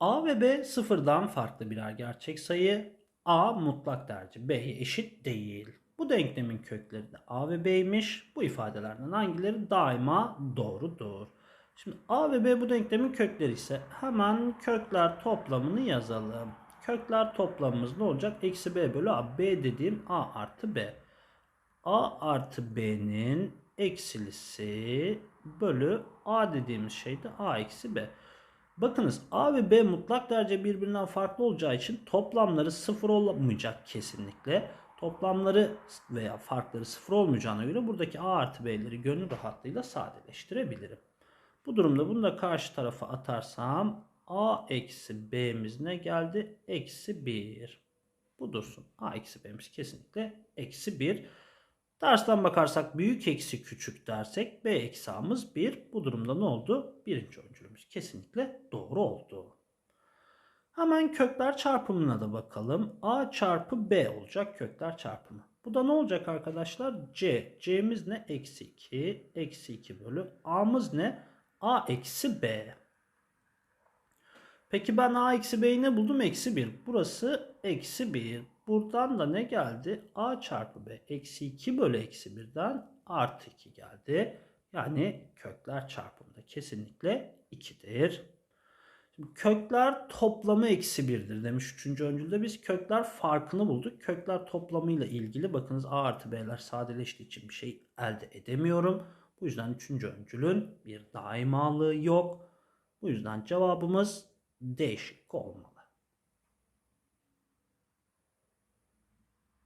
A ve B sıfırdan farklı birer gerçek sayı. A mutlak derece B'ye eşit değil. Bu denklemin kökleri de A ve B'ymiş. Bu ifadelerden hangileri daima doğrudur? Şimdi A ve B bu denklemin kökleri ise hemen kökler toplamını yazalım. Kökler toplamımız ne olacak? Eksi B bölü A. B dediğim A artı B. A artı B'nin eksilisi bölü A dediğimiz şey de A eksi B. Bakınız A ve B mutlak derece birbirinden farklı olacağı için toplamları sıfır olmayacak kesinlikle. Toplamları veya farkları sıfır olmayacağına göre buradaki A artı B'leri gönül rahatlığıyla sadeleştirebilirim. Bu durumda bunu da karşı tarafa atarsam A eksi B'miz ne geldi? Eksi 1. Bu dursun. A eksi B'miz kesinlikle eksi 1. Dersten bakarsak büyük eksi küçük dersek B eksi A'mız 1. Bu durumda ne oldu? Birinci öncülümüz kesinlikle doğru oldu. Hemen kökler çarpımına da bakalım. A çarpı B olacak kökler çarpımı. Bu da ne olacak arkadaşlar? C. C'miz ne? Eksi 2. Eksi 2 bölü. A'mız ne? A eksi B. Peki ben A eksi B'yi ne buldum? Eksi 1. Burası eksi 1. Buradan da ne geldi? A çarpı B. Eksi 2 bölü eksi 1'den artı 2 geldi. Yani kökler çarpımında kesinlikle 2'dir. Şimdi kökler toplamı eksi 1'dir demiş 3. öncülde. Biz kökler farkını bulduk. Kökler toplamıyla ilgili bakınız A artı B'ler sadeleştiği için bir şey elde edemiyorum. Bu yüzden 3. öncülün bir daimalığı yok. Bu yüzden cevabımız D şıkkı olmalı.